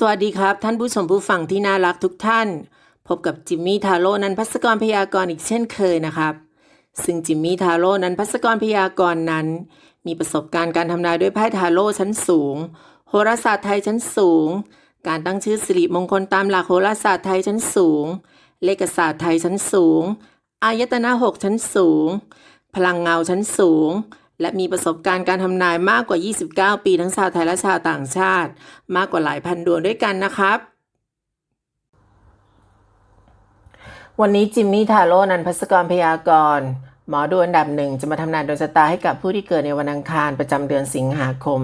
สวัสดีครับ ท่านผู้ชมผู้ฟังที่น่ารักทุกท่าน พบกับจิมมี่ทาโร่นันพัสกรพยากรณ์อีกเช่นเคยนะครับ ซึ่งจิมมี่ทาโร่นันพัสกรพยากรณ์นั้น มีประสบการณ์การทำนายด้วยไพ่ทาโร่ชั้นสูง โหราศาสตร์ไทยชั้นสูง การตั้งชื่อสิริมงคลตามหลักโหราศาสตร์ไทยชั้นสูง เลขศาสตร์ไทยชั้นสูง อายตนะหกชั้นสูง พลังเงาชั้นสูง และมีประสบการณ์การทำนายมากกว่า 29 ปีทั้งชาวไทยและชาวต่างชาติ มากกว่าหลายพันดวงด้วยกันนะครับ วันนี้จิมมี่ทาโร่นันพัสกรพยากรณ์หมอดูอันดับหนึ่งจะมาทำนายดวงชะตาให้กับผู้ที่เกิดในวันอังคารประจำเดือนสิงหาคม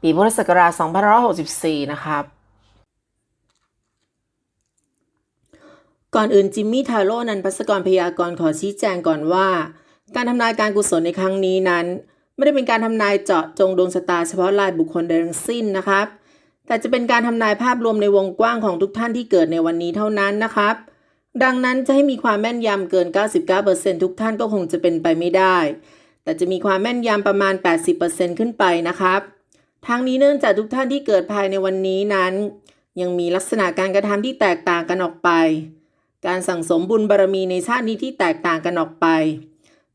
ปีพุทธศักราช2564 นะครับก่อนอื่นจิมมี่ทาโร่นันพัสกรพยากรณ์ขอชี้แจงก่อนว่า การทำนายการกุศลในครั้งนี้นั้น ไม่ได้เป็นการทำนายเจาะจงดวงชะตาเฉพาะรายบุคคลใดทั้งสิ้นนะครับ แต่จะเป็นการทำนายภาพรวมในวงกว้างของทุกท่านที่เกิดในวันนี้เท่านั้นนะครับ ดังนั้นจะให้มีความแม่นยำเกิน 99%ทุกท่านก็คงจะเป็นไปไม่ได้ แต่จะมีความแม่นยำประมาณ 80%ขึ้นไปนะครับทางนี้เนื่องจากทุกท่านที่เกิดภายในวันนี้นั้น ยังมีลักษณะการกระทำที่แตกต่างกันออกไป การสั่งสมบุญบารมีในชาตินี้ที่แตกต่างกันออกไป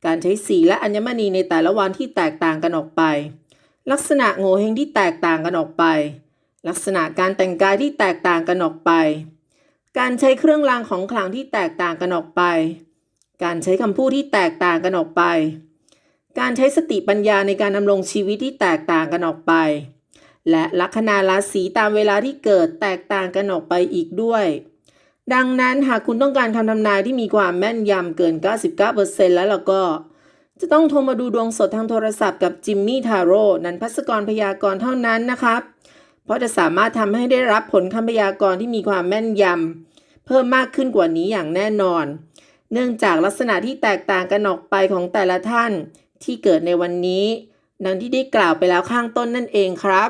การใช้สีและอัญมณีในแต่ละวันที่แตกต่างกันออกไป ลักษณะโงเฮงที่แตกต่างกันออกไป ลักษณะการแต่งกายที่แตกต่างกันออกไป การใช้เครื่องรางของขลังที่แตกต่างกันออกไป การใช้คำพูดที่แตกต่างกันออกไป การใช้สติปัญญาในการดำรงชีวิตที่แตกต่างกันออกไป และลัคนาราศีตามเวลาที่เกิดแตกต่างกันออกไปอีกด้วย ดังนั้นหากคุณต้องการคำทำนายที่มีความแม่นยำเกิน 99%แล้วล่ะก็ จะต้องโทรมาดูดวงสดทางโทรศัพท์กับจิมมี่ทาโร่นันพัสกรพยากรณ์เท่านั้นนะครับ เพราะจะสามารถทำให้ได้รับผลคำพยากรณ์ที่มีความแม่นยำเพิ่มมากขึ้นกว่านี้อย่างแน่นอน เนื่องจากลักษณะที่แตกต่างกันออกไปของแต่ละท่านที่เกิดในวันนี้ ดังที่ได้กล่าวไปแล้วข้างต้นนั่นเองครับ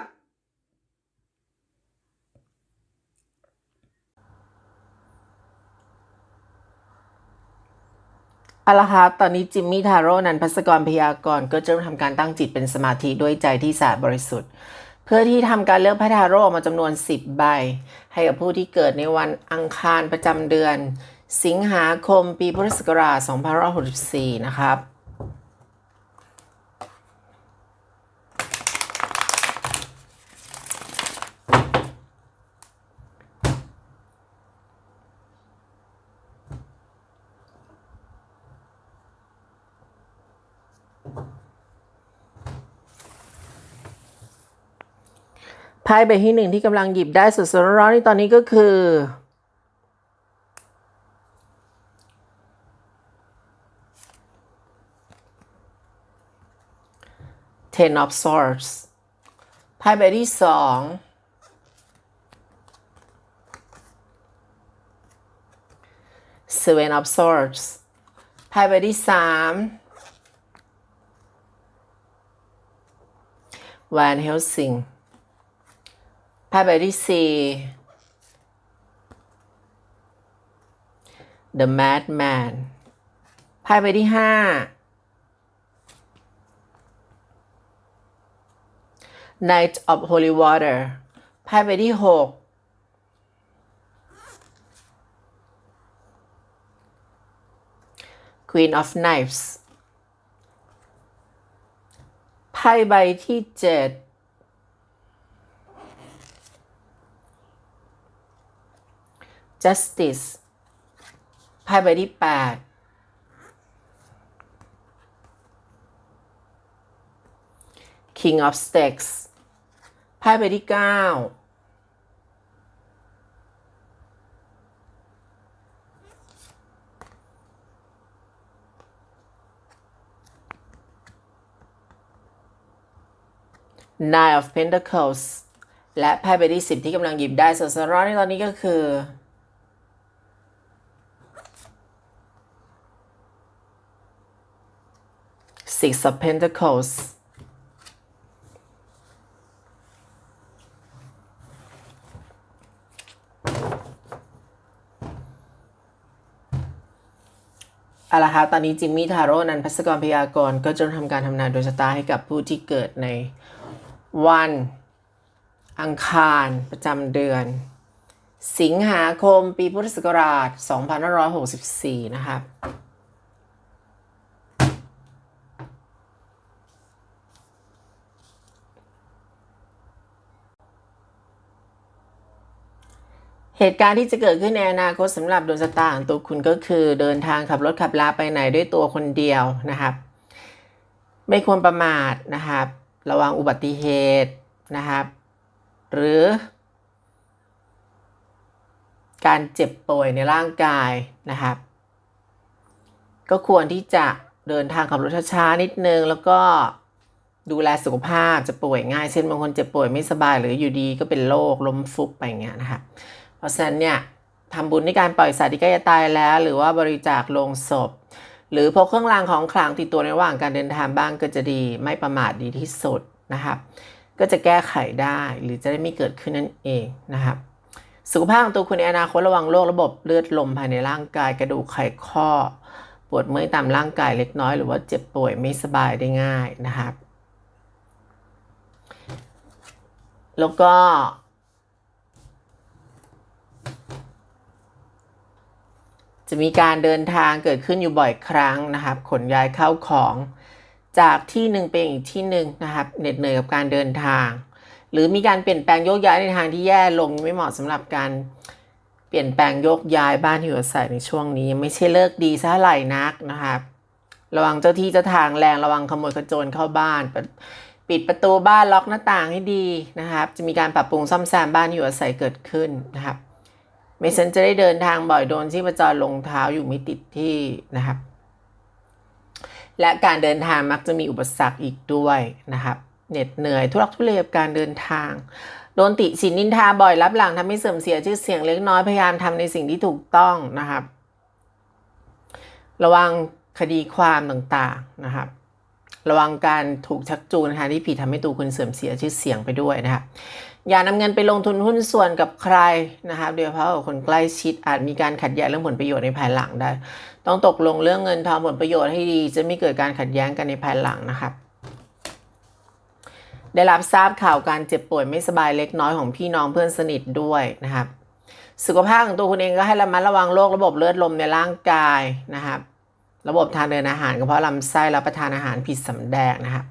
เอาละครับ ตอนนี้จิมมี่ทาโร่นันพัสกรพยากรณ์ก็จะเริ่มทำการตั้งจิตเป็นสมาธิด้วยใจที่สะอาดบริสุทธิ์ เพื่อที่ทำการเลือกพระทาโร่ออกมาจำนวน 10 ใบ ให้กับผู้ที่เกิดในวันอังคารประจำเดือน สิงหาคมปีพุทธศักราช2564 นะครับ ไพ่ใบที่หนึ่งที่กำลังหยิบได้สดๆร้อนๆนี่ตอนนี้ก็คือ Ten of Swords ไพ่ใบที่สอง Seven of Swords ไพ่ใบที่สาม Van Helsing ไพ่ใบที่สี่ The Madman ไพ่ใบที่ห้า Knight of Holy Water ไพ่ใบที่หก Queen of Knives ไพ่ใบที่เจ็ด justice ไพ่ใบที่แปด king of stakes ไพ่ใบที่เก้า nine of pentacles และไพ่ใบที่สิบที่กำลังหยิบได้สดๆร้อนในตอนนี้ก็คือ Six of Pentacles เอาละครับตอนนี้จิมมี่ทาโร่นันพัสกรพยากรณ์ก็จะทำการทำนายดวงชะตาให้กับผู้ที่เกิดในวันอังคารประจำเดือน สิงหาคมปีพุทธศักราช 2564 นะครับ เหตุการณ์ที่จะเกิดขึ้นในอนาคตสำหรับดวงชะตาของตัวคุณก็คือ เดินทางขับรถขับลาไปไหนด้วยตัวคนเดียวนะครับ ไม่ควรประมาทนะครับ ระวังอุบัติเหตุนะครับ หรือ การเจ็บป่วยในร่างกายนะครับ ก็ควรที่จะเดินทางขับรถช้าๆนิดนึง แล้วก็ดูแลสุขภาพจะป่วยง่าย เช่นบางคนเจ็บป่วยไม่สบายหรืออยู่ดีก็เป็นโรคล้มฟุบไปอย่างเงี้ยนะครับ ราะฉะนั้นเนี่ยทำบุญในการปล่อยสัตว์ที่ใกล้จะตายแล้ว หรือว่าบริจาคโลงศพ หรือพกเครื่องรางของขลังติดตัวในระหว่างการเดินทางบ้างก็จะดีไม่ประมาทดีที่สุดนะครับ ก็จะแก้ไขได้หรือจะได้ไม่เกิดขึ้นนั่นเองนะครับสุขภาพของตัวคุณในอนาคตระวังโรคระบบเลือดลมภายในร่างกายกระดูกไขข้อ ปวดเมื่อยตามร่างกายเล็กน้อย หรือว่าเจ็บป่วยไม่สบายได้ง่ายนะครับ แล้วก็ จะมีการเดินทางเกิดขึ้นอยู่บ่อยครั้งนะครับ ขนย้ายเข้าของ จากที่หนึ่งไปอีกที่หนึ่งนะครับเหน็ดเหนื่อยกับการเดินทาง หรือมีการเปลี่ยนแปลงโยกย้ายในทางที่แย่ลงไม่เหมาะสำหรับการเปลี่ยนแปลงโยกย้ายบ้านที่อยู่อาศัยในช่วงนี้ ไม่ใช่เลิกดีซะเท่าไหร่นักนะครับ ระวังเจ้าที่เจ้าทางแรงระวังขโมยขโจรเข้าบ้านปิดประตูบ้านล็อกหน้าต่างให้ดีนะครับ จะมีการปรับปรุงซ่อมแซมบ้านที่อยู่อาศัยเกิดขึ้นนะครับ ไม่ฉันจะได้เดินทางบ่อยโดนที่ประจรลงเท้าอยู่ไม่ติดที่นะครับ และการเดินทางมักจะมีอุปสรรคอีกด้วยนะครับ เหน็ดเหนื่อยทุรักทุเลกับการเดินทาง โดนติฉินนินทาบ่อยรับหลังทำให้เสื่อมเสียชื่อเสียงเล็กน้อยพยายามทำในสิ่งที่ถูกต้องนะครับ ระวังคดีความต่างๆนะครับระวังการถูกชักจูงนะคะที่ผิดทำให้ตัวคุณเสื่อมเสียชื่อเสียงไปด้วยนะครับ อย่านำเงินไปลงทุนหุ้นส่วนกับใครนะครับโดยเฉพาะกับคนใกล้ชิดอาจมีการขัดแย้งเรื่องผลประโยชน์ในภายหลังได้ ต้องตกลงเรื่องเงินทองผลประโยชน์ให้ดี จะไม่เกิดการขัดแย้งกันในภายหลังนะครับได้รับทราบข่าวการเจ็บป่วยไม่สบายเล็กน้อยของพี่น้องเพื่อนสนิทด้วยนะครับ สุขภาพของตัวคุณเองก็ให้ระมัดระวังโรคระบบเลือดลมในร่างกายนะครับ ระบบทางเดินอาหารกระเพาะลำไส้รับประทานอาหารผิดสำแดงนะครับ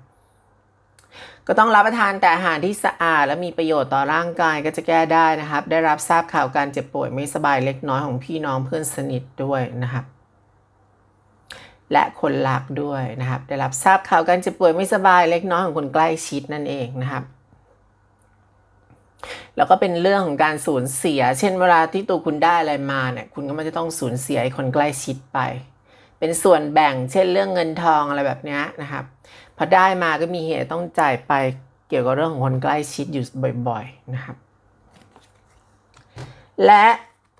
ก็ต้องรับประทานแต่อาหารที่สะอาด และมีประโยชน์ต่อร่างกายก็จะแก้ได้นะครับ ได้รับทราบข่าวการเจ็บป่วยไม่สบายเล็กน้อยของพี่น้องเพื่อนสนิทด้วยนะครับ และคนรักด้วยนะครับ ได้รับทราบข่าวการเจ็บป่วยไม่สบายเล็กน้อยของคนใกล้ชิดนั่นเองนะครับแล้วก็เป็นเรื่องของการสูญเสีย เช่นเวลาที่ตัวคุณได้อะไรมาเนี่ย คุณก็ไม่จะต้องสูญเสียคนใกล้ชิดไป เป็นส่วนแบ่งเช่นเรื่องเงินทองอะไรแบบนี้นะครับพอได้มาก็มีเหตุต้องจ่ายไปเกี่ยวกับเรื่องของคนใกล้ชิดอยู่บ่อยๆนะครับ และ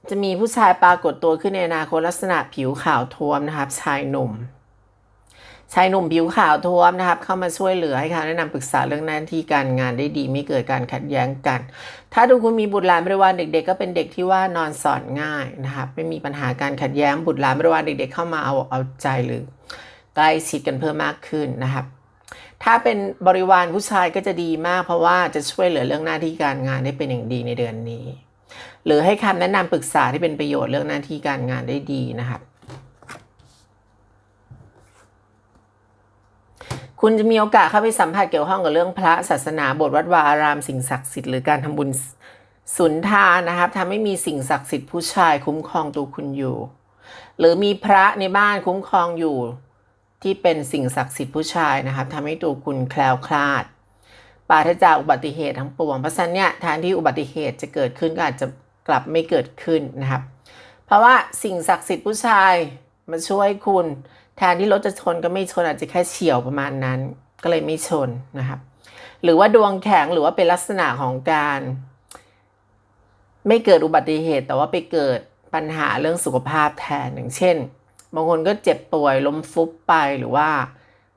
จะมีผู้ชายปรากฏตัวขึ้นในอนาคตลักษณะผิวขาวท้วมนะครับ ชายหนุ่ม ชายหนุ่มผิวขาวท้วมนะครับ เข้ามาช่วยเหลือให้คำแนะนำปรึกษาเรื่องหน้าที่การงานได้ดี ไม่เกิดการขัดแย้งกัน ถ้าดูคุณมีบุตรหลานบริวารเด็ก ๆ ก็เป็นเด็กที่ว่านอนสอนง่ายนะครับ ไม่มีปัญหาการขัดแย้งบุตรหลานบริวารเด็ก ๆ เข้ามาเอาเอาใจหรือใกล้ชิดกันเพิ่มมากขึ้นนะครับ ถ้าเป็นบริวารผู้ชายก็จะดีมาก เพราะว่าจะช่วยเหลือเรื่องหน้าที่การงานได้เป็นอย่างดีในเดือนนี้ หรือให้คำแนะนำปรึกษาที่เป็นประโยชน์เรื่องหน้าที่การงานได้ดีนะครับ คุณจะมีโอกาสเข้าไปสัมผัสเกี่ยวข้องกับเรื่องพระศาสนาบสถ์วัดวาอารามสิ่งศักดิ์สิทธิ์หรือการทำบุญสุนทานนะครับทำให้มีสิ่งศักดิ์สิทธิ์ผู้ชายคุ้มครองตัวคุณอยู่ หรือมีพระในบ้านคุ้มครองอยู่ ที่เป็นสิ่งศักดิ์สิทธิ์ผู้ชายนะครับทำให้ตัวคุณแคล้วคลาดปราศจากอุบัติเหตุทั้งปวงเพราะฉะนั้นเนี่ยแทนที่อุบัติเหตุจะเกิดขึ้นก็อาจจะกลับไม่เกิดขึ้นนะครับ เพราะว่าสิ่งศักดิ์สิทธิ์ผู้ชายมาช่วยคุณ แทนที่รถจะชนก็ไม่ชนอาจจะแค่เฉียวประมาณนั้น ก็เลยไม่ชนนะครับ หรือว่าดวงแข็งหรือว่าเป็นลักษณะของการ ไม่เกิดอุบัติเหตุ แต่ว่าไปเกิดปัญหาเรื่องสุขภาพแทนอย่างเช่นบางคนก็เจ็บป่วยล้มฟุบไปหรือว่า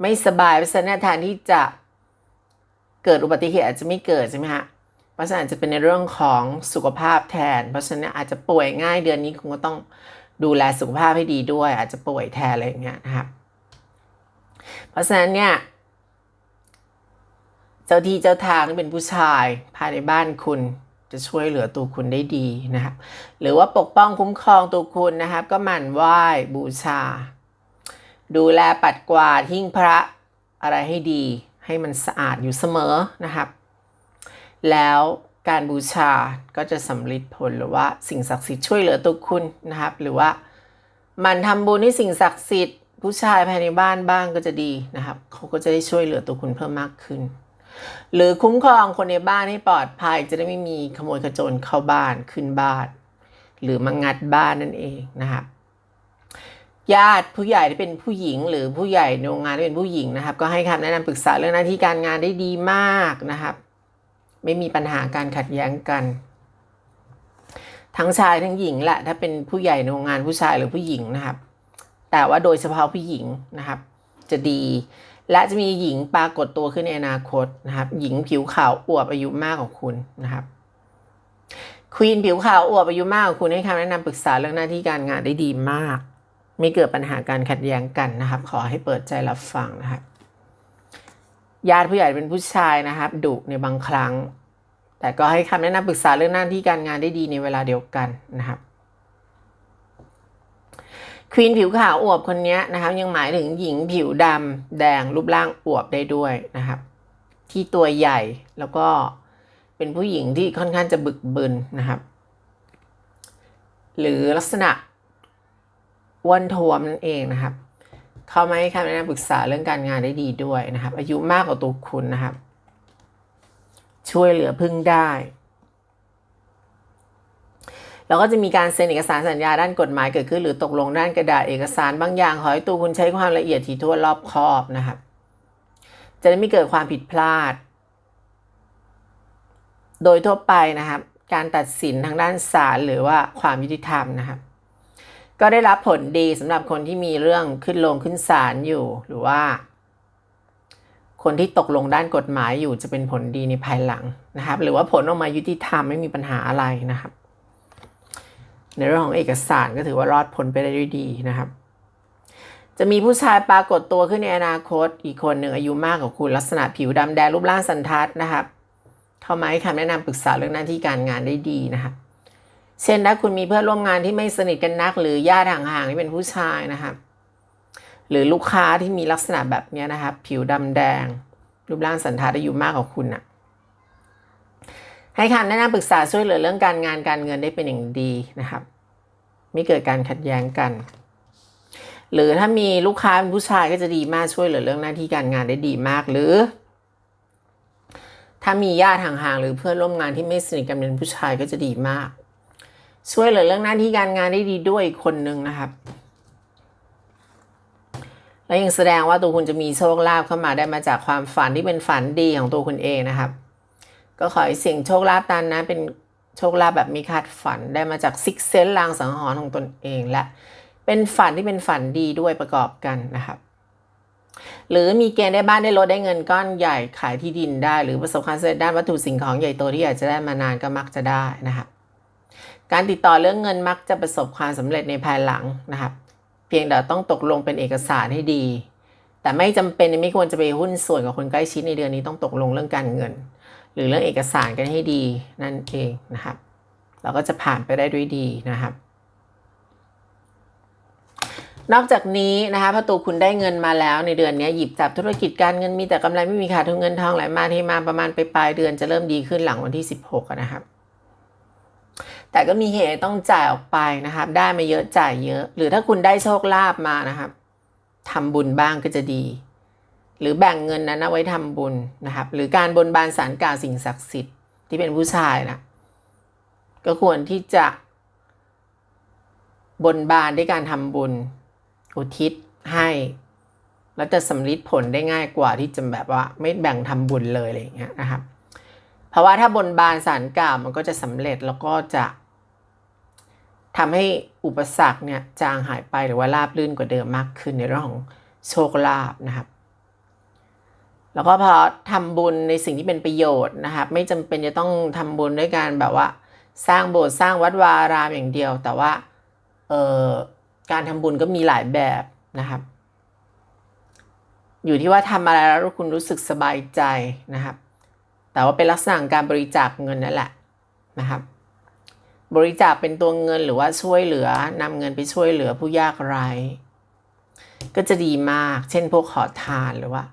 ไม่สบายเพราะฉะนั้นแทนที่จะเกิดอุบัติเหตุอาจจะไม่เกิดใช่ไหมฮะเพราะฉะนั้นอาจจะเป็นในเรื่องของสุขภาพแทน เพราะฉะนั้นอาจจะป่วยง่ายเดือนนี้คุณก็ต้อง ดูแลสุขภาพให้ดีด้วย อาจจะป่วยแทนอะไรอย่างเงี้ยนะครับเพราะฉะนั้นเนี่ย เจ้าที่เจ้าทางที่เป็นผู้ชายภายในบ้านคุณจะช่วยเหลือตัวคุณได้ดีนะครับ หรือว่าปกป้องคุ้มครองตัวคุณนะครับ ก็หมั่นไหว้บูชา ดูแลปัดกวาดหิ้งพระอะไรให้ดี ให้มันสะอาดอยู่เสมอนะครับ แล้ว การบูชาก็จะสำเร็จผลหรือว่าสิ่งศักดิ์สิทธิ์ช่วยเหลือตัวคุณนะครับ หรือว่ามันทำบุญให้สิ่งศักดิ์สิทธิ์ผู้ชายภายในบ้านบ้างก็จะดีนะครับเขาก็จะได้ช่วยเหลือตัวคุณเพิ่มมากขึ้น หรือคุ้มครองคนในบ้านให้ปลอดภัย จะได้ไม่มีขโมยขโจรเข้าบ้านขึ้นบ้าน หรือมางัดบ้านนั่นเองนะครับญาติผู้ใหญ่ที่เป็นผู้หญิง หรือผู้ใหญ่ในโรงงานที่เป็นผู้หญิงนะครับ ก็ให้คำแนะนำปรึกษาเรื่องหน้าที่การงานได้ดีมากนะครับ ไม่มีปัญหาการขัดแย้งกัน ทั้งชายทั้งหญิงแหละถ้าเป็นผู้ใหญ่ในโรงงานผู้ชายหรือผู้หญิงนะครับ แต่ว่าโดยเฉพาะผู้หญิงนะครับ จะดี และจะมีหญิงปรากฏตัวขึ้นในอนาคตนะครับ หญิงผิวขาวอวบอายุมากกว่าคุณนะครับควีนผิวขาวอวบอายุมากกว่าคุณให้คำแนะนำปรึกษาเรื่องหน้าที่การงานได้ดีมาก ไม่เกิดปัญหาการขัดแย้งกันนะครับ ขอให้เปิดใจรับฟังนะครับ ญาติผู้ใหญ่เป็นผู้ชายนะครับดุในบางครั้ง แต่ก็ให้คำแนะนำปรึกษาเรื่องหน้าที่การงานได้ดีในเวลาเดียวกันนะครับควีนผิวขาวอวบคนนี้นะครับ ยังหมายถึงหญิงผิวดำแดงรูปร่างอวบได้ด้วยนะครับ ที่ตัวใหญ่แล้วก็เป็นผู้หญิงที่ค่อนข้างจะบึกบึนนะครับ หรือลักษณะอ้วนท้วมนั่นเองนะครับ เขามาให้คำแนะนำปรึกษาเรื่องการงานได้ดีด้วยนะครับ อายุมากกว่าตัวคุณนะครับ ช่วยเหลือพึ่งได้แล้วก็จะมีการเซ็นเอกสารสัญญาด้านกฎหมายเกิดขึ้น หรือตกลงด้านกระดาษเอกสารบางอย่าง ขอให้ตัวคุณใช้ความละเอียดถี่ถ้วนรอบคอบนะครับ จะได้ไม่เกิดความผิดพลาด โดยทั่วไปนะครับ การตัดสินทางด้านศาลหรือว่าความยุติธรรมนะครับ ก็ได้รับผลดีสำหรับคนที่มีเรื่องขึ้นลงขึ้นศาลอยู่ หรือว่า คนที่ตกลงด้านกฎหมายอยู่จะเป็นผลดีในภายหลังนะครับ หรือว่าผลออกมายุติธรรมไม่มีปัญหาอะไรนะครับ ในเรื่องของเอกสารก็ถือว่ารอดพ้นไปได้ด้วยดีนะครับ จะมีผู้ชายปรากฏตัวขึ้นในอนาคต อีกคนหนึ่งอายุมากกว่าคุณลักษณะผิวดำแดงรูปร่างสันทัดนะครับ เข้ามาให้คำแนะนำปรึกษาเรื่องหน้าที่การงานได้ดีนะครับ เช่นถ้าคุณมีเพื่อนร่วมงานที่ไม่สนิทกันนัก หรือญาติห่างๆที่เป็นผู้ชายนะครับหรือลูกค้าที่มีลักษณะแบบนี้นะครับผิวดำแดง รูปร่างสันทัดอายุมากกว่าคุณนะให้คำแนะนำปรึกษาช่วยเหลือเรื่องการงานการเงินได้เป็นอย่างดีนะครับ ไม่เกิดการขัดแย้งกัน หรือถ้ามีลูกค้าเป็นผู้ชายก็จะดีมากช่วยเหลือเรื่องหน้าที่การงานได้ดีมากหรือ ถ้ามีญาติห่างๆหรือเพื่อนร่วมงานที่ไม่สนิทกันเป็นผู้ชายก็จะดีมาก ช่วยเหลือเรื่องหน้าที่การงานได้ดีด้วยคนหนึ่งนะครับ และยังแสดงว่าตัวคุณจะมีโชคลาภเข้ามาได้มาจากความฝันที่เป็นฝันดีของตัวคุณเองนะครับ ก็ขอให้เสี่ยงโชคลาภตานนะเป็นโชคลาภแบบมีคาดฝันได้มาจากซิกเซนลางสังหรณ์ของตนเองและเป็นฝันที่เป็นฝันดีด้วยประกอบกันนะครับ หรือมีเกณฑ์ได้บ้านได้รถได้เงินก้อนใหญ่ขายที่ดินได้ หรือประสบความสำเร็จด้านวัตถุสิ่งของใหญ่โตที่อยากจะได้มานานก็มักจะได้นะครับ การติดต่อเรื่องเงินมักจะประสบความสำเร็จในภายหลังนะครับ เพียงแต่ต้องตกลงเป็นเอกสารให้ดี แต่ไม่จำเป็นไม่ควรจะไปหุ้นส่วนกับคนใกล้ชิดในเดือนนี้ต้องตกลงเรื่องการเงิน หรือเรื่องเอกสารกันให้ดีนั่นเองนะครับ เราก็จะผ่านไปได้ด้วยดีนะครับ นอกจากนี้นะคะพอตัวคุณได้เงินมาแล้วในเดือนนี้หยิบจับธุรกิจการเงินมีแต่กำไรไม่มีขาดทุนเงินทองไหลมาเทมาประมาณไปปลายเดือนจะเริ่มดีขึ้นหลังวันที่ 16นะครับ แต่ก็มีเหตุต้องจ่ายออกไปนะครับ ได้มาเยอะจ่ายเยอะ หรือถ้าคุณได้โชคลาภมานะครับทำบุญบ้างก็จะดี หรือแบ่งเงินนั้นเอาไว้ทำบุญนะครับ หรือการบนบานสารกล่าวสิ่งศักดิ์สิทธิ์ที่เป็นผู้ชายนะก็ควรที่จะบนบานด้วยการทำบุญ อุทิศให้ แล้วจะสำลิดผลได้ง่ายกว่าที่จะแบบว่า ไม่แบ่งทำบุญเลยอะไรอย่างเงี้ยนะครับ เพราะว่าถ้าบนบานสารกล่าวมันก็จะสำเร็จแล้วก็จะ ทำให้อุปสรรคเนี่ยจางหายไปหรือว่าราบรื่นกว่าเดิมมากขึ้นในเรื่องของโชคลาภนะครับ แล้วก็พอทำบุญในสิ่งที่เป็นประโยชน์นะครับ ไม่จำเป็นจะต้องทำบุญด้วยการแบบว่า สร้างโบสถ์สร้างวัดวารามอย่างเดียว แต่ว่าเอ่อการทำบุญก็มีหลายแบบนะครับ อยู่ที่ว่าทำอะไรแล้วคุณรู้สึกสบายใจนะครับ แต่ว่าเป็นลักษณะการบริจาคเงินนั่นแหละนะครับ บริจาคเป็นตัวเงินหรือว่าช่วยเหลือนำเงินไปช่วยเหลือผู้ยากไร้ก็จะดีมาก เช่นพวกขอทานหรือว่า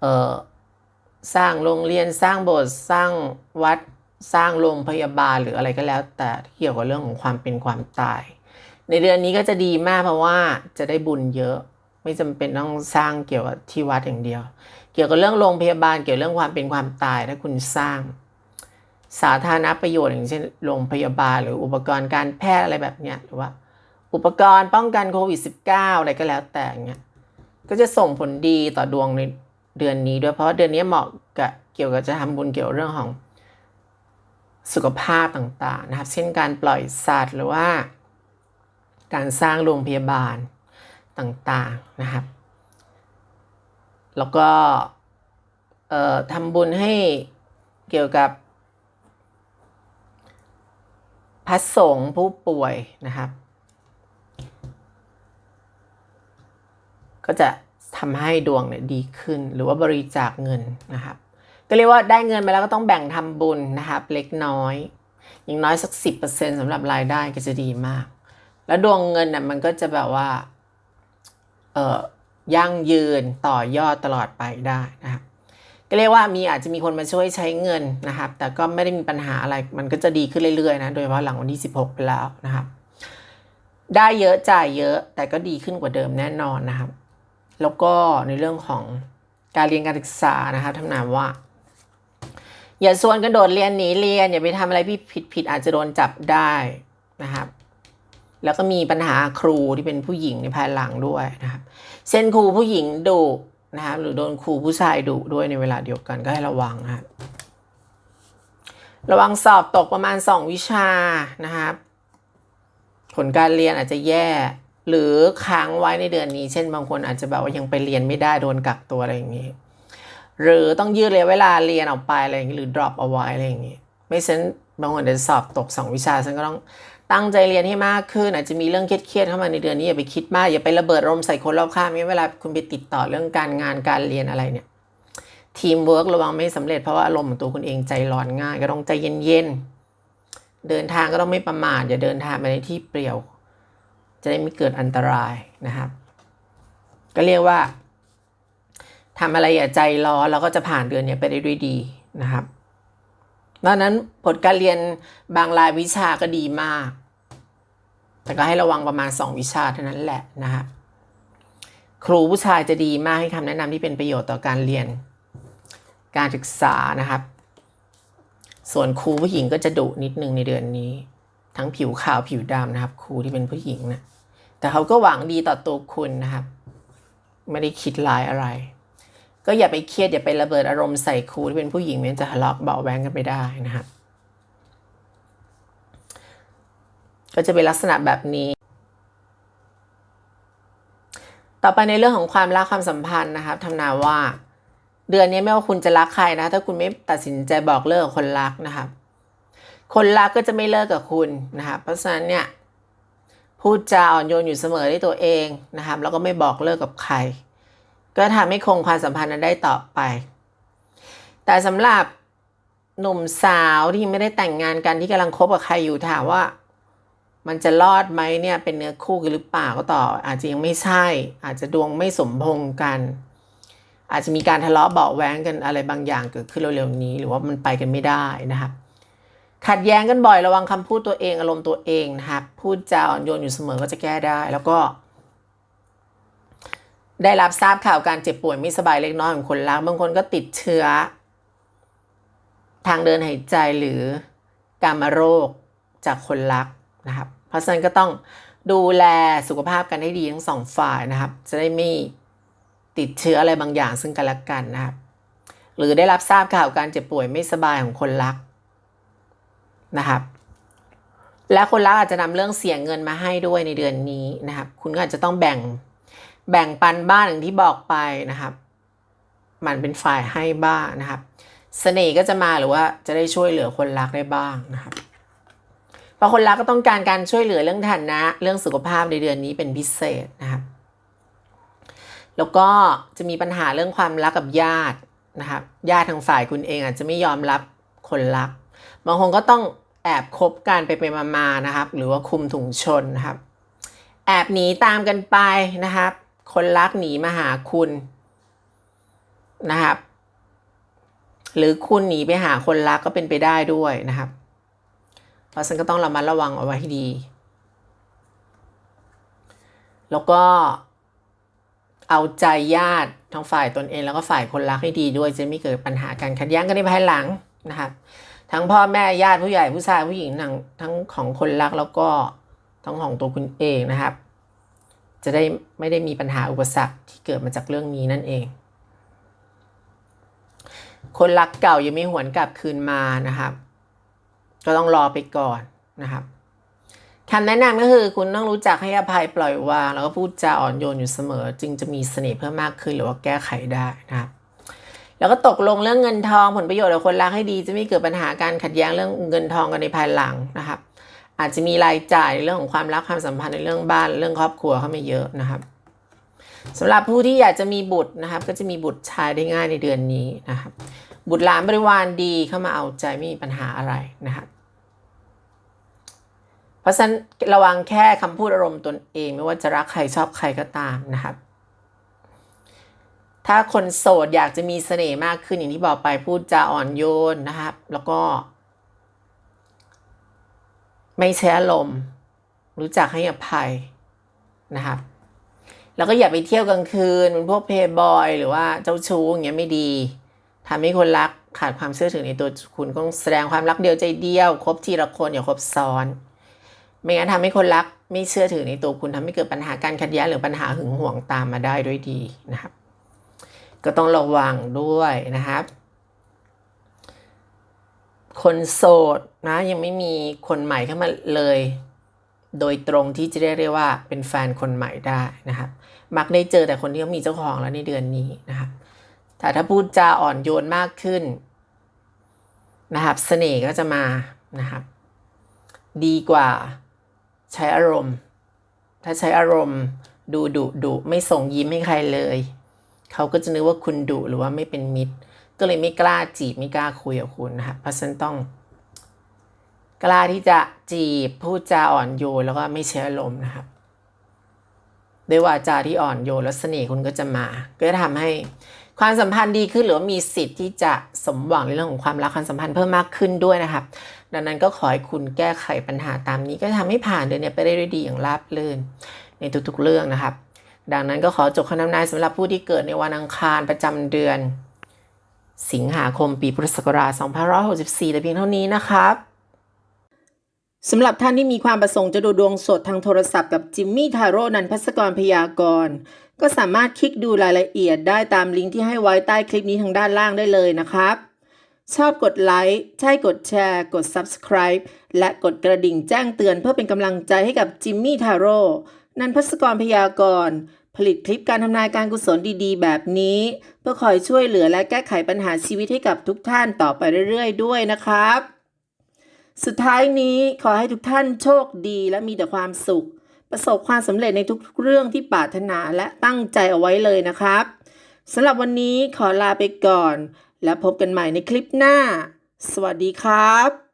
เออสร้างโรงเรียนสร้างโบสถ์สร้างวัดสร้างโรงพยาบาลหรืออะไรก็แล้ว แต่เกี่ยวกับเรื่องของความเป็นความตาย ในเดือนนี้ก็จะดีมากเพราะว่าจะได้บุญเยอะ ไม่จำเป็นต้องสร้างเกี่ยวกับที่วัดอย่างเดียว เกี่ยวกับเรื่องโรงพยาบาลเกี่ยวกับเรื่องความเป็นความตายถ้าคุณสร้าง สาธารณประโยชน์อย่างเช่นโรงพยาบาล หรืออุปกรณ์การแพทย์อะไรแบบเนี้ยหรือว่า อุปกรณ์ป้องกันโควิด -19 อะไรก็แล้วแต่เงี้ยก็จะส่งผลดีต่อดวงในเดือนนี้ด้วยเพราะเดือนนี้เหมาะกับเกี่ยวกับจะทำบุญเกี่ยวกับเรื่องของสุขภาพต่างๆนะครับ เช่นการปล่อยสัตว์หรือว่า การสร้างโรงพยาบาลต่างๆนะครับ แล้วก็ทำบุญให้เกี่ยวกับพ ระสงฆ์ผู้ป่วยนะครับ ก็จะทำให้ดวงเนี่ยดีขึ้น หรือว่าบริจาคเงินนะครับ ก็เรียกว่าได้เงินไปแล้วก็ต้องแบ่งทำบุญนะครับ เล็กน้อย อย่างน้อยสักสิบเปอร์เซ็นสำหรับรายได้ก็จะดีมาก แล้วดวงเงินน่ะมันก็จะแบบว่า เอ่อยั่งยืนต่อยอดตลอดไปได้นะครับ ก็เรียกว่ามีอาจจะมีคนมาช่วยใช้เงินนะครับ แต่ก็ไม่ได้มีปัญหาอะไร มันก็จะดีขึ้นเรื่อยๆนะ โดยเฉพาะหลังวันที่ 16 ไปแล้วนะครับ ได้เยอะจ่ายเยอะ แต่ก็ดีขึ้นกว่าเดิมแน่นอนนะครับ แล้วก็ในเรื่องของการเรียนการศึกษานะครับทำนายว่า อย่าส่วนกระโดดเรียนหนีเรียน อย่าไปทำอะไรที่ผิดผิดอาจจะโดนจับได้นะครับแล้วก็มีปัญหาครูที่เป็นผู้หญิงในภายหลังด้วยนะครับเช่นครูผู้หญิงดุ นะครับหรือโดนครูผู้ชายดุด้วยในเวลาเดียวกันก็ให้ระวังนะครับระวังสอบตกประมาณ 2 วิชานะครับ ผลการเรียนอาจจะแย่ หรือค้างไว้ในเดือนนี้ เช่นบางคนอาจจะแบบว่ายังไปเรียนไม่ได้โดนกักตัวอะไรอย่างนี้ หรือต้องยืดระยะเวลาเรียนออกไปอะไรอย่างนี้หรือ drop เอาไว้อะไรอย่างนี้ ไม่เช่นบางคนจะสอบตก 2 วิชาฉันก็ต้อง ตั้งใจเรียนให้มากขึ้นอาจจะมีเรื่องเครียดๆเข้ามาในเดือนนี้อย่าไปคิดมากอย่าไประเบิดอารมณ์ใส่คนรอบข้างไม่เวลาคุณไปติดต่อเรื่องการงานการเรียนอะไรเนี่ยทีมเวิร์กระวังไม่สำเร็จเพราะว่าอารมณ์ของตัวคุณเองใจร้อนง่าย ก็ต้องใจเย็นๆเดินทางก็ต้องไม่ประมาทอย่าเดินทางไปในที่เปลี่ยว จะได้ไม่เกิดอันตรายนะครับ ก็เรียกว่าทำอะไรอย่าใจร้อนแล้วก็จะผ่านเดือนเนี้ยไปได้ด้วยดีนะครับ ดังนั้นผลการเรียนบางรายวิชาก็ดีมาก แต่ก็ให้ระวังประมาณ 2 วิชาเท่านั้นแหละนะครับครูผู้ชายจะดีมากให้คำแนะนำที่เป็นประโยชน์ต่อการเรียน การศึกษานะครับ ส่วนครูผู้หญิงก็จะดุนิดนึงในเดือนนี้ ทั้งผิวขาวผิวดำนะครับ ครูที่เป็นผู้หญิงนะแต่เขาก็หวังดีต่อตัวคุณนะครับ ไม่ได้คิดร้ายอะไร ก็อย่าไปเครียดอย่าไประเบิดอารมณ์ใส่ครูที่เป็นผู้หญิงมันจะทะเลาะเบาแวงกันไปได้นะครับก็จะเป็นลักษณะแบบนี้ ต่อไปในเรื่องของความรักความสัมพันธ์นะครับทำนายว่า เดือนนี้ไม่ว่าคุณจะรักใครนะ ถ้าคุณไม่ตัดสินใจบอกเลิกคนรักนะครับคนรักก็จะไม่เลิกกับคุณนะครับเพราะฉะนั้นเนี่ยพูดจาอ่อนโยนอยู่เสมอที่ตัวเองนะครับแล้วก็ไม่บอกเลิกกับใคร ก็ทำให้คงความสัมพันธ์นั้นได้ต่อไป แต่สำหรับหนุ่มสาวที่ไม่ได้แต่งงานกันที่กำลังคบกับใครอยู่ถามว่า มันจะรอดไหมเนี่ยเป็นเนื้อคู่กันหรือเปล่าก็ต่ออาจจะยังไม่ใช่ อาจจะดวงไม่สมพงกัน อาจจะมีการทะเลาะเบาะแว้งกันอะไรบางอย่างเกิดขึ้นเร็วๆนี้ หรือว่ามันไปกันไม่ได้นะครับขัดแย้งกันบ่อยระวังคำพูดตัวเองอารมณ์ตัวเองนะครับพูดจาอ่อนโยนอยู่เสมอก็จะแก้ได้ แล้วก็ ได้รับทราบข่าวการเจ็บป่วยไม่สบายเล็กน้อยของคนรักบางคนก็ติดเชื้อ ทางเดินหายใจหรือการมาโรคจากคนรักนะครับ เพราะฉะนั้นก็ต้องดูแลสุขภาพกันให้ดีทั้งสองฝ่ายนะครับ จะได้ไม่ติดเชื้ออะไรบางอย่างซึ่งกันและกันนะครับ หรือได้รับทราบข่าวการเจ็บป่วยไม่สบายของคนรักนะครับ และคนรักอาจจะนำเรื่องเสียเงินมาให้ด้วยในเดือนนี้นะครับ คุณก็อาจจะต้องแบ่ง แบ่งปันบ้านอย่างที่บอกไปนะครับ มันเป็นฝ่ายให้บ้างนะครับเสน่ห์ก็จะมาหรือว่าจะได้ช่วยเหลือคนรักได้บ้างนะครับเพราะคนรักก็ต้องการการช่วยเหลือเรื่องฐานะ เรื่องสุขภาพในเดือนนี้เป็นพิเศษนะครับ แล้วก็จะมีปัญหาเรื่องความรักกับญาตินะครับญาติทางฝ่ายคุณเองอาจจะไม่ยอมรับคนรักบางคนก็ต้องแอบคบกันไปไปมาๆนะครับ หรือว่าคุมถุงชนนะครับ แอบหนีตามกันไปนะครับ คนรักหนีมาหาคุณนะครับ หรือคุณหนีไปหาคนรักก็เป็นไปได้ด้วยนะครับ เพราะฉะนั้นก็ต้องระมัดระวังเอาไว้ให้ดี แล้วก็เอาใจญาติทั้งฝ่ายตนเองแล้วก็ฝ่ายคนรักให้ดีด้วยจะไม่เกิดปัญหาการขัดแย้งกันในภายหลังนะครับทั้งพ่อแม่ญาติผู้ใหญ่ผู้ชายผู้หญิงทั้งทั้งของคนรักแล้วก็ทั้งของตัวคุณเองนะครับ จะได้ไม่ได้มีปัญหาอุปสรรคที่เกิดมาจากเรื่องนี้นั่นเอง คนรักเก่ายังไม่หวนกลับคืนมานะครับ ก็ต้องรอไปก่อนนะครับคำแนะนำก็คือคุณต้องรู้จักให้อภัยปล่อยวาง แล้วก็พูดจาอ่อนโยนอยู่เสมอ จึงจะมีเสน่ห์เพิ่มมากขึ้นหรือว่าแก้ไขได้นะครับแล้วก็ตกลงเรื่องเงินทองผลประโยชน์กับคนรักให้ดี จะไม่เกิดปัญหาการขัดแย้งเรื่องเงินทองกันในภายหลังนะครับ อาจจะมีรายจ่ายเรื่องของความรักความสัมพันธ์ในเรื่องบ้านเรื่องครอบครัวเข้ามาเยอะนะครับสำหรับผู้ที่อยากจะมีบุตรนะครับ ก็จะมีบุตรชายได้ง่ายในเดือนนี้นะครับ บุตรหลานบริวารดีเข้ามาเอาใจไม่มีปัญหาอะไรนะครับเพราะฉะนั้นระวังแค่คำพูดอารมณ์ตนเอง ไม่ว่าจะรักใครชอบใครก็ตามนะครับ ถ้าคนโสดอยากจะมีเสน่ห์มากขึ้นอย่างที่บอกไปพูดจาอ่อนโยนนะครับ แล้วก็ ไม่ใช้อารมณ์ รู้จักให้อภัยนะครับ แล้วก็อย่าไปเที่ยวกลางคืนเป็นพวกเพย์บอยหรือว่าเจ้าชู้อย่างเงี้ยไม่ดีทำให้คนรักขาดความเชื่อถือในตัวคุณต้องแสดงความรักเดียวใจเดียวคบทีละคนอย่าคบซ้อน ไม่งั้นทำให้คนรักไม่เชื่อถือในตัวคุณทำให้เกิดปัญหาการขัดแย้งหรือปัญหาหึงหวงตามมาได้ด้วยดีนะครับ ก็ต้องระวังด้วยนะครับ คนโสดนะยังไม่มีคนใหม่เข้ามาเลย โดยตรงที่จะได้เรียกว่าเป็นแฟนคนใหม่ได้นะครับมักได้เจอแต่คนที่เขามีเจ้าของแล้วในเดือนนี้นะครับแต่ถ้าพูดจาอ่อนโยนมากขึ้นนะครับเสน่ห์ก็จะมานะครับดีกว่าใช้อารมณ์ ถ้าใช้อารมณ์ดูดุดุไม่ส่งยิ้มให้ใครเลย เขาก็จะนึกว่าคุณดุหรือว่าไม่เป็นมิตร ก็เลยไม่กล้าจีบไม่กล้าคุยกับคุณนะครับเพราะฉะนั้นต้อง กล้าที่จะจีบพูดจาอ่อนโยนแล้วก็ไม่ใช้อารมณ์นะครับด้วยวาจาที่อ่อนโยนแล้วเสน่ห์คุณก็จะมา ก็จะทำให้ความสัมพันธ์ดีขึ้นหรือว่ามีสิทธิ์ที่จะสมหวังในเรื่องของความรักความสัมพันธ์เพิ่มมากขึ้นด้วยนะครับ ดังนั้นก็ขอให้คุณแก้ไขปัญหาตามนี้ ก็จะทำให้ผ่านเดือนนี้ไปได้ด้วยดีอย่างราบรื่นในทุกๆเรื่องนะครับ ดังนั้นก็ขอจบคำนำนายสำหรับผู้ที่เกิดในวันอังคารประจำเดือน สิงหาคมปีพุทธศักราช 2564 แต่เพียงเท่านี้นะครับสำหรับท่านที่มีความประสงค์จะดูดวงสดทางโทรศัพท์กับจิมมี่ทาโร่นันพัสกรพยากรณ์ก็สามารถคลิกดูรายละเอียดได้ตามลิงก์ที่ให้ไว้ใต้คลิปนี้ทางด้านล่างได้เลยนะครับ ชอบกดไลค์ใช่กดแชร์ กด Subscribe และกดกระดิ่งแจ้งเตือนเพื่อเป็นกำลังใจให้กับจิมมี่ทาโร่นันพัสกรพยากรณ์ ผลิตคลิปการทำนายการกุศลดีๆ แบบนี้ เพื่อคอยช่วยเหลือและแก้ไขปัญหาชีวิตให้กับทุกท่านต่อไปเรื่อยๆ ด้วยนะครับ สุดท้ายนี้ขอให้ทุกท่านโชคดีและมีแต่ความสุข ประสบความสำเร็จในทุกๆเรื่องที่ปรารถนาและตั้งใจเอาไว้เลยนะครับสำหรับวันนี้ขอลาไปก่อน แล้วพบกันใหม่ในคลิปหน้า สวัสดีครับ